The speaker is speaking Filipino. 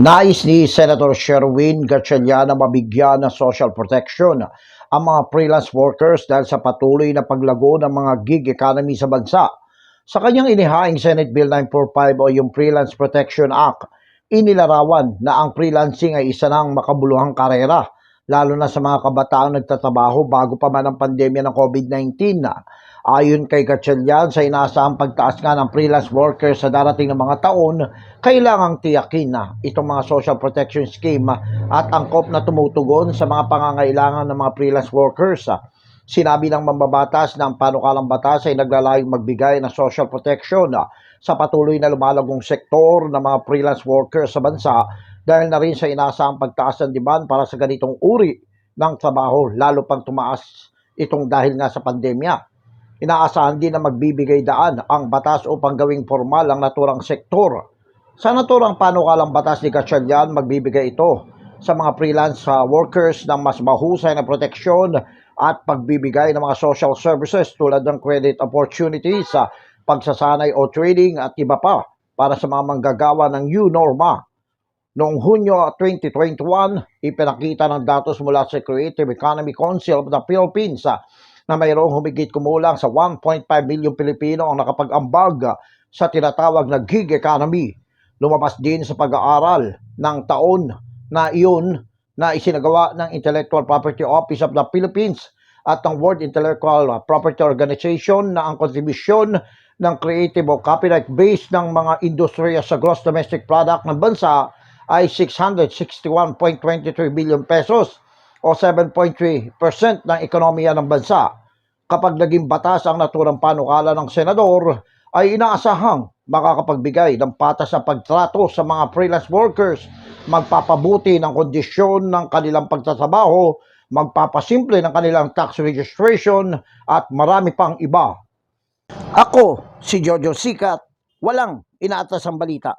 Nais ni Senator Sherwin Gatchalian na mabigyan ng social protection ang mga freelance workers dahil sa patuloy na paglago ng mga gig economy sa bansa. Sa kanyang inihaing Senate Bill 945 o yung Freelance Protection Act, inilarawan na ang freelancing ay isa ng makabuluhang karera, lalo na sa mga kabataang nagtatrabaho bago pa man ang pandemya ng COVID-19. Ayon kay Gatchalian, sa inaasahang pagtaas nga ng freelance workers sa darating ng mga taon, kailangang tiyakin na itong mga social protection scheme at angkop na tumutugon sa mga pangangailangan ng mga freelance workers. Sinabi ng mambabatas na ang panukalang batas ay naglalayong magbigay ng social protection sa patuloy na lumalagong sektor ng mga freelance workers sa bansa dahil na rin sa inaasahang pagtaas ng demand para sa ganitong uri ng trabaho lalo pang tumaas itong dahil nga sa pandemya. Inaasahan din na magbibigay daan ang batas upang gawing formal ang naturang sektor. Sa naturang panukalang batas ni Gatchalian, magbibigay ito sa mga freelance uh, workers ng mas mahusay na proteksyon at pagbibigay ng mga social services tulad ng credit opportunities sa pagsasanay o trading at iba pa para sa mga manggagawa ng new norma. Noong Hunyo 2021, ipinakita ng datos mula sa Creative Economy Council of the Philippines ah, na mayroong humigit kumulang sa 1.5 milyong Pilipino ang nakapag-ambag sa tinatawag na gig economy. Lumabas din sa pag-aaral ng taon na iyon na isinagawa ng Intellectual Property Office of the Philippines at ng World Intellectual Property Organization na ang kontribusyon ng creative o copyright base ng mga industriya sa gross domestic product ng bansa ay 661.23 billion pesos o 7.3% ng ekonomiya ng bansa. Kapag naging batas ang naturang panukala ng senador, ay inaasahang makakapagbigay ng patas sa pagtrato sa mga freelance workers, magpapabuti ng kondisyon ng kanilang pagtatrabaho, magpapasimple ng kanilang tax registration at marami pang iba. Ako, si Jojo Sikat, walang inaatas ang balita.